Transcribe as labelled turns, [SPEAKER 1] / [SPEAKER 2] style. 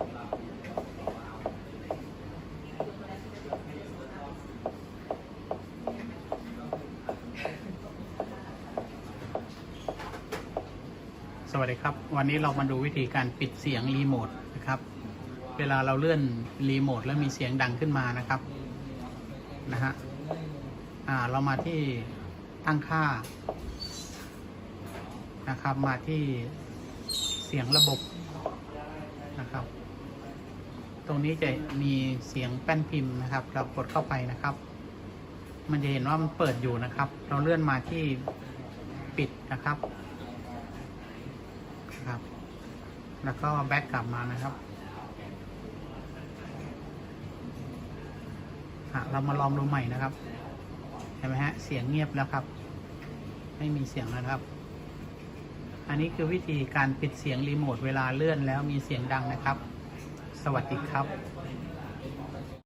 [SPEAKER 1] สวัสดีครับ วันนี้เรามาดูวิธีการปิดเสียงรีโมทนะครับ เวลาเราเลื่อนรีโมทแล้วมีเสียงดังขึ้นมานะครับนะฮะอ่าเรามาที่ตั้งค่านะครับมาที่เสียงระบบนะครับ รงนี้จะมีเสียงแป้นพิมพ์นะครับ เรากดเข้าไปนะครับ มันจะเห็นว่ามันเปิดอยู่นะครับ เราเลื่อนมาที่ปิดนะครับครับ แล้วก็แบ็กกลับมานะครับเรามาลองดูใหม่นะครับเห็นไหมฮะเสียงเงียบแล้วครับ ไม่มีเสียงแล้วครับ อันนี้คือวิธีการปิดเสียงรีโมทเวลาเลื่อนแล้วมีเสียงดังนะครับ สวัสดีครับ